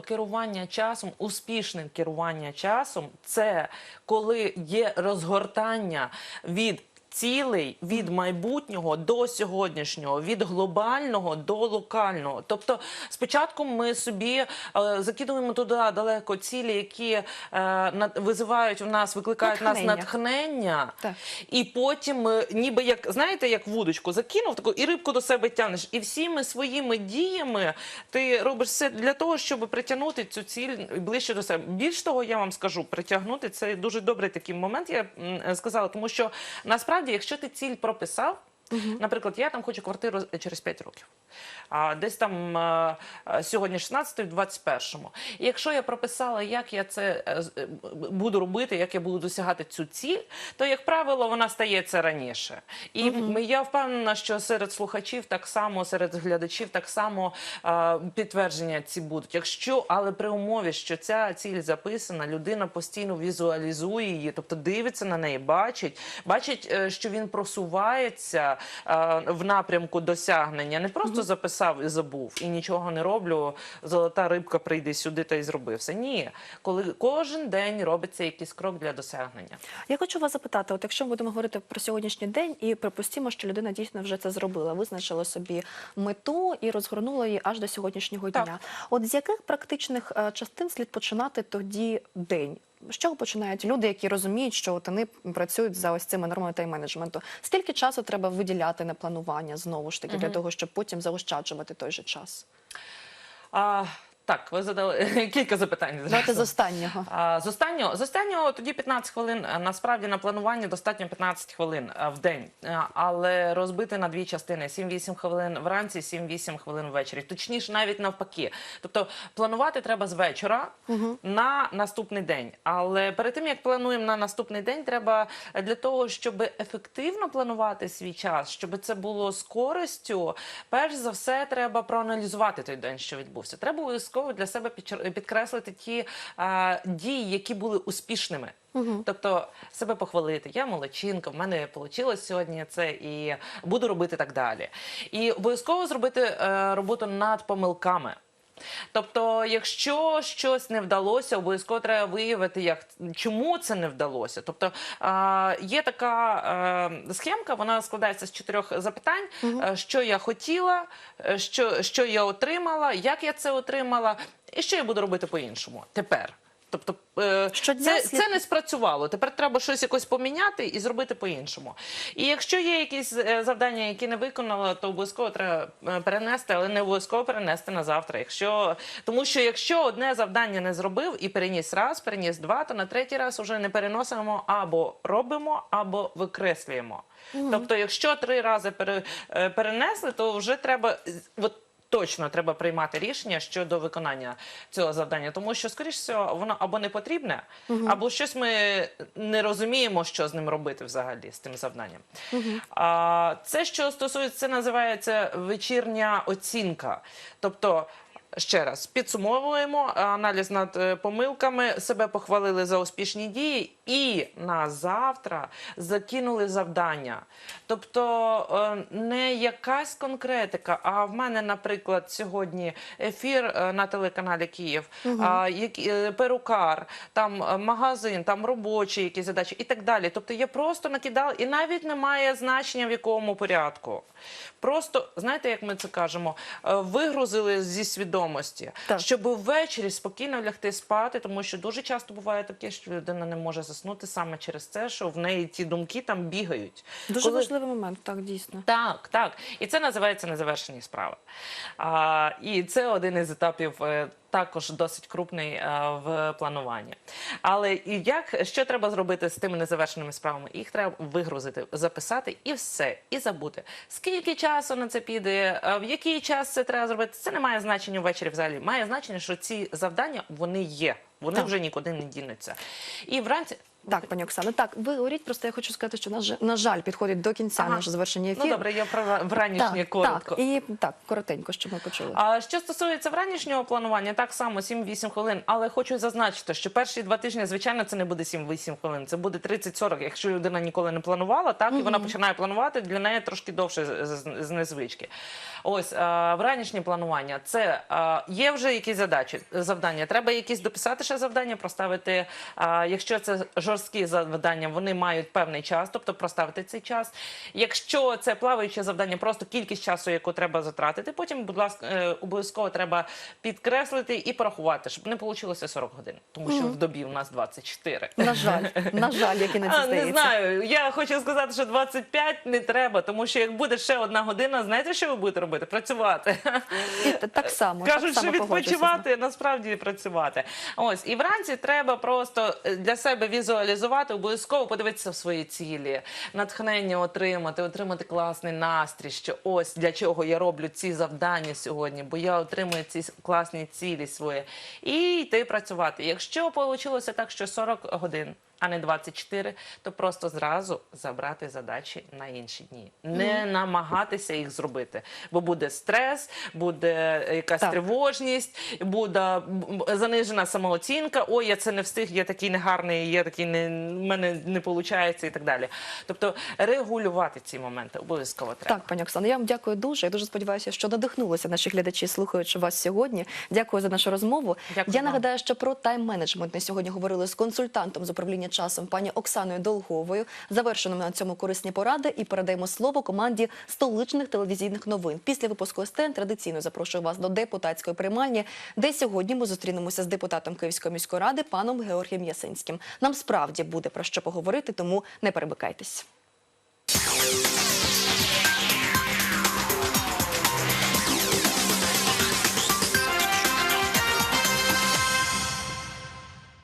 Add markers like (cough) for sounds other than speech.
Керування часом, успішне керування часом це коли є розгортання від цілей від майбутнього до сьогоднішнього, від глобального до локального. Тобто, спочатку ми собі е, закидуємо туди далеко цілі, які е, над- визивають в нас, викликають в нас Натхнення. натхнення, Так. і потім, е, ніби як знаєте, як вудочку закинув таку і рибку до себе тягнеш. І всіми своїми діями ти робиш все для того, щоб притягнути цю ціль ближче до себе. Більш того, я вам скажу, притягнути це дуже добрий такий момент. Я м, сказала, тому що насправді, якщо ти ціль прописав. Наприклад, я там хочу квартиру через 5 років, а десь там е, е, сьогодні 16 в 21-му. І якщо я прописала, як я це е, е, буду робити, як я буду досягати цю ціль, то, як правило, вона стається раніше. І м- я впевнена, що серед слухачів так само, серед глядачів так само е, підтвердження ці будуть. Якщо, але при умові, що ця ціль записана, людина постійно візуалізує її, тобто дивиться на неї, бачить, бачить, е, що він просувається е, в напрямку досягнення. Не просто записав і забув, і нічого не роблю. Золота рибка прийде сюди та й зроби все. Ні, коли кожен день робиться якийсь крок для досягнення. Я хочу вас запитати: от якщо ми будемо говорити про сьогоднішній день, і припустимо, що людина дійсно вже це зробила, визначила собі мету і розгорнула її аж до сьогоднішнього Так. дня. От з яких практичних е, частин слід починати тоді день? З чого починають люди, які розуміють, що от вони працюють за ось цими нормами тайм-менеджменту? Скільки часу треба виділяти на планування знову ж таки для того, щоб потім заощаджувати той же час? А, так, ви задали (laughs) кілька запитань. Давайте з останнього. З останнього, з останнього тоді 15 хвилин. Насправді на планування достатньо 15 хвилин в день, але розбити на дві частини: 7-8 хвилин вранці, 7-8 хвилин ввечері. Точніше, навіть навпаки. Тобто планувати треба з вечора на наступний день. Але перед тим як плануємо на наступний день, треба для того, щоб ефективно планувати свій час, щоб це було з користю. Перш за все, треба проаналізувати той день, що відбувся. Треба обов'язково для себе підкреслити ті а, дії, які були успішними. Тобто себе похвалити. Я молодчинка, в мене вийшло сьогодні це і буду робити так далі. І обов'язково зробити е, роботу над помилками. Тобто, якщо щось не вдалося, обов'язково треба виявити, як чому це не вдалося. Тобто е, є така е, схемка, вона складається з чотирьох запитань: угу. що я хотіла, е, що, що я отримала, як я це отримала, і що я буду робити по-іншому тепер. Тобто е, Щодня це, це не спрацювало. Тепер треба щось якось поміняти і зробити по-іншому. І якщо є якісь е, завдання, які не виконала, то обов'язково треба е, перенести, але не обов'язково перенести на завтра. Якщо тому, що якщо одне завдання не зробив і переніс раз, переніс два, то на третій раз вже не переносимо або робимо, або викреслюємо. Тобто, якщо три рази пере, перенесли, то вже треба от точно треба приймати рішення щодо виконання цього завдання, тому що, скоріш всього, воно або не потрібне, або щось ми не розуміємо, що з ним робити взагалі з тим завданням. А, це, що стосується, це називається вечірня оцінка. Тобто. Ще раз підсумовуємо аналіз над е, помилками, себе похвалили за успішні дії, і на завтра закинули завдання. Тобто е, не якась конкретика. А в мене, наприклад, сьогодні ефір е, на телеканалі Київ, е, перукар, там магазин, там робочі якісь задачі і так далі. Тобто я просто накидала, і навіть немає значення в якому порядку. Просто знаєте, як ми це кажемо, вигрузили зі свідомості, Так. щоб ввечері спокійно лягти спати, тому що дуже часто буває таке, що людина не може заснути саме через це, що в неї ті думки там бігають. Дуже Коли- важливий момент, так дійсно. так, так. І це називається незавершені справи. А, і це один із етапів. Також досить крупний е, в плануванні. Але і як що треба зробити з тими незавершеними справами? Їх треба вигрузити, записати і все, і забути. Скільки часу на це піде, е, в який час це треба зробити? Це не має значення ввечері взагалі. Має значення, що ці завдання вони є. Вони Так. вже нікуди не дінуться. І вранці Так, пані Оксано, так ви говоріть, просто я хочу сказати, що на, ж- на жаль, підходить до кінця Ага. наше завершення ефіру. Ну добре, я про вранішнє коротко. Так, і так, коротенько, щоб ми почули. А що стосується вранішнього планування, так само 7-8 хвилин. Але хочу зазначити, що перші два тижні, звичайно, це не буде 7-8 хвилин, це буде 30-40. Якщо людина ніколи не планувала, так і вона починає планувати, для неї трошки довше з, з, з незвички. Ось а, вранішнє планування. Це а, є вже якісь задачі, завдання. Треба якісь дописати ще завдання, проставити. А, якщо це жорсткі завдання, вони мають певний час, тобто проставити цей час. Якщо це плаваюче завдання, просто кількість часу, яку треба затратити. Потім, будь ласка, е, обов'язково треба підкреслити і порахувати, щоб не вийшло 40 годин, тому що в добі у нас 24. На жаль, на жаль, як (laughs) і А, це не знаю. Я хочу сказати, що 25 не треба, тому що як буде ще одна година, знаєте, що ви будете робити? Працювати. І так само Кажуть, так що само відпочивати, насправді працювати. Ось і вранці треба просто е, для себе візуалізувати, обов'язково подивитися в свої цілі, натхнення отримати, отримати класний настрій. Що ось для чого я роблю ці завдання сьогодні, бо я отримую ці класні цілі свої, і йти працювати. Якщо вийшло так, що 40 годин. А не 24, то просто зразу забрати задачі на інші дні, не намагатися їх зробити, бо буде стрес, буде якась Так. тривожність, буде занижена самооцінка. Ой, я це не встиг, я такий негарний, я такий не в мене не виходить і так далі. Тобто регулювати ці моменти обов'язково треба. Так, пані Оксано, я вам дякую дуже. Я дуже сподіваюся, що надихнулися наші глядачі, слухаючи вас сьогодні. Дякую за нашу розмову. Дякую я вам. нагадаю, що про тайм-менеджмент ми сьогодні говорили з консультантом з управління часом пані Оксаною Долговою. Завершено на цьому корисні поради і передаємо слово команді столичних телевізійних новин. Після випуску СТН традиційно запрошую вас до депутатської приймальні, де сьогодні ми зустрінемося з депутатом Київської міської ради паном Георгієм Ясинським. Нам справді буде про що поговорити, тому не перемикайтесь.